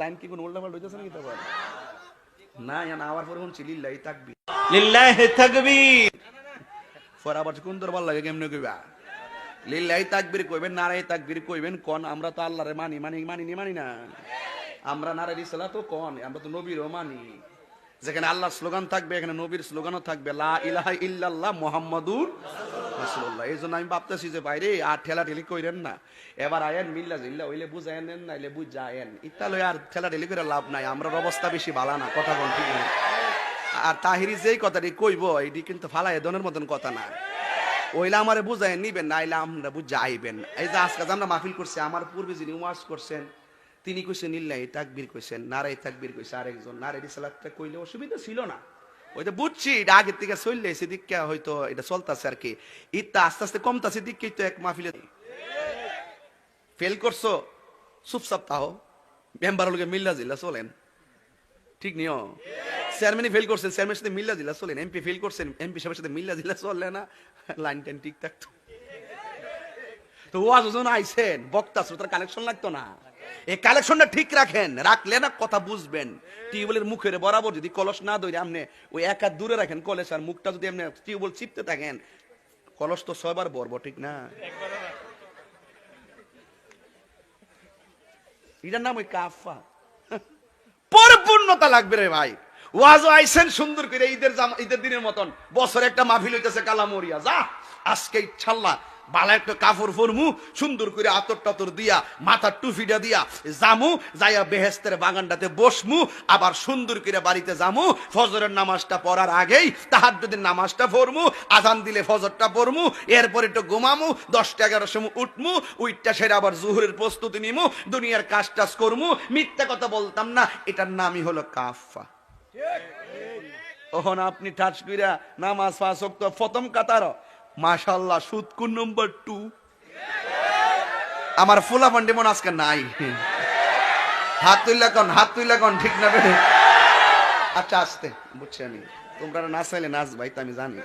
Line কি কোন উল্টা পাল্টা হইতেছে নাকি তারপর? না পরে শুনছি লিল্লাই তাকবি লিল্লাহি তাকবীর। পরে আবার কোন দরবার লাগে কেমনে কইবা? তাকবির কইবেন তাকবির কইবেন কোন আমরা তো আল্লাহরে মানি মানি মানি নি মানি না। আমরা নারাই রিসালা তো কোন আমরা তো নবীরও মানি। যেখানে আল্লাহর স্লোগান থাকবে এখানে নবীর স্লোগানও থাকবে লা ইলাহা ইল্লাল্লাহ মুহাম্মাদুর রাসূলুল্লাহ। এই জন্য আমি ভাবতেছি যে আর ঠেলা ঠেলি না। এবার আয়েন, মিল্লা জিল্লা আর ঠেলা ঠেলি করে লাভ নাই আমরা অবস্থা বেশি ভালো না, কথা কোন ঠিক না আর তাহিরি যেই কথাটি কইব এটি কিন্তু মতন কথা না। আমারে নিবেন না আইলা আমরা বুঝাইবেন। এই যে আজকে আমরা মাহফিল করছি, আমার পূর্বে যিনি ওয়াজ করছেন, তিনি কইছেন ইল্লাই তাকবীর কইছেন নারাই তাকবীর কইছে আরেকজন। নারাই রিসালাতটা কইলে অসুবিধা ছিল না। ওই তো বুঝছি, এটা আগের থেকে চললে সেদিকে হয়তো এটা চলতেছে আর কি। ইত্যা আস্তে আস্তে কমতাছে দিককেই তো এক মাহফিলে। ফেল করছ? চুপ সপ্তাহ মেম্বার লোকে মিল্লা জিল্লা চলেন। ঠিক নিও চেয়ারম্যানই ফেল করছেন চেয়ারম্যানের সাথে মিল্লা দিলা চলেন। এমপি ফেল করছেন এমপি সাহেবের সাথে মিল্লা দিলা চললে না? লাইন টাইন ঠিক থাকতো। তো ওয়াজ ওজন আইছেন, বক্তা শ্রোতার কালেকশন লাগতো না। এই কালেকশনটা ঠিক রাখেন, রাখলে না কথা বুঝবেন। টিউবওয়েলের মুখের বরাবর যদি কলস না ধরে, আপনি ওই এক হাত দূরে রাখেন কলেজ আর মুখটা যদি আপনি টিউবওয়েল চিপতে থাকেন, কলস তো ছয়বার বরব ঠিক না? এটার নাম ওই কাফা। পরিপূর্ণতা লাগবে রে ভাই। ওয়াজও আইসেন সুন্দর করে ঈদের ঈদের দিনের মতন। বছরে একটা মাহফিল হইতেছে কালামরিয়া। যা, আজকে ইচ্ছাল্লাহ বালা একটা কাপড় ফরমু সুন্দর করে আতর টাতর দিয়া মাথার টুফিটা দিয়া জামু যাইয়া বেহেস্তের বাগানটাতে বসমু আবার সুন্দর করে বাড়িতে জামু ফজরের নামাজটা পড়ার আগেই তাহার যদি নামাজটা পড়মু আজান দিলে ফজরটা পড়মু এরপর একটু ঘুমামু দশটা এগারোর সময় উঠমু উইটটা সেরে আবার জুহুরের প্রস্তুতি নিমু দুনিয়ার কাজ টাজ করমু মিথ্যা কথা বলতাম না এটার নামই হলো কাফা তখন আপনি টাচ কইরা নামাজ পাঁচ তো প্রথম কাতার মাশাল্লাহ সুদকুন নম্বর টু। আমার ফুলা পান্ডে মন আজকে নাই। হাত তুইলা কন, হাত তুইলা কন, ঠিক না বেড়ে? আচ্ছা আসতে। বুঝছি আমি। তোমরা না চাইলে নাচ ভাই তো আমি জানি।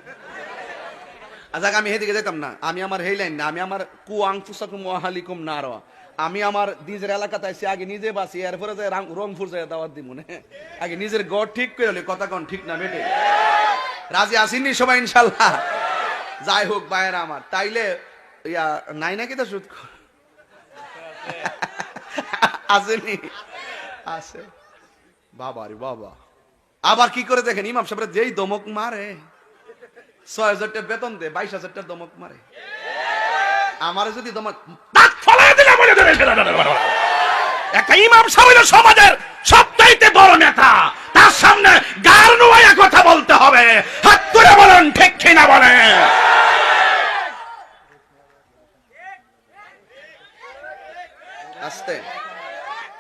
আচ্ছা আমি হেদিকে যেতাম না। আমি আমার হেই লাইন না, আমি আমার কু আংফুসাকুম ওয়াহালিকুম না র আমি আমার নিজের এলাকাতে আইসি আগে নিজে বাসি এরপরে যে রাং- রংপুর যায় দাওয়াত দিব মনে আগে নিজের গড় ঠিক করে কথা কন, ঠিক না বেটে রাজি আসিনি সবাই, ইনশাল্লাহ? যাই হোক বাইরে আমার, তাইলে ইয়া নাই নাকি তো সুদ আসেনি। আছে বাবা রে বাবা। আবার কি করে দেখেন? ইমাম সাহেব যেই দমক মারে, ছয় হাজার টাকা বেতন দে বাইশ হাজার টাকা দমক মারে। আমার যদি দমক একটা ইমাম সাহেব সমাজের সবচাইতে বড় নেতা। তার সামনে গার নোয়া কথা বলতে হবে। হাত করে বলেন, ঠিক কিনা বলেন আস্তে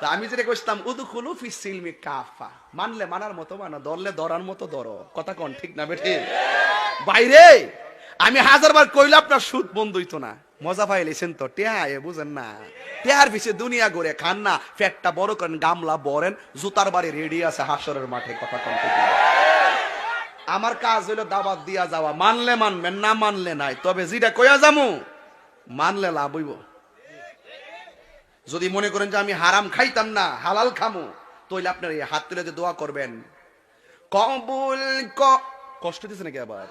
তা আমি যেটা কইতাম উদখুলু ফি সিলমি কাফা। মানলে মানার মতো মানা, ধরলে ধরার মতো ধরো। কথা কন, ঠিক না বেঠি? বাইরে! আমি হাজার বার কইলে আপনার সুদ বন্ধ হইতো না। মজা পাইলেছেন তো টেহা এ বুঝেন না। টেহার পিছে দুনিয়া ঘুরে খান না, ফ্যাটটা বড় করেন, গামলা বরেন, জুতার বাড়ি রেডি আছে হাসরের মাঠে, কথা না। আমার কাজ হইল দাবাত দিয়া যাওয়া, মানলে মানবেন, না মানলে নাই। তবে যেটা কইয়া যামু, মানলে লাভ হইব। যদি মনে করেন যে আমি হারাম খাইতাম না, হালাল খামো, তাহলে আপনার এই হাত তুলে দোয়া করবেন। কবুল কষ্ট দিছে নাকি আবার?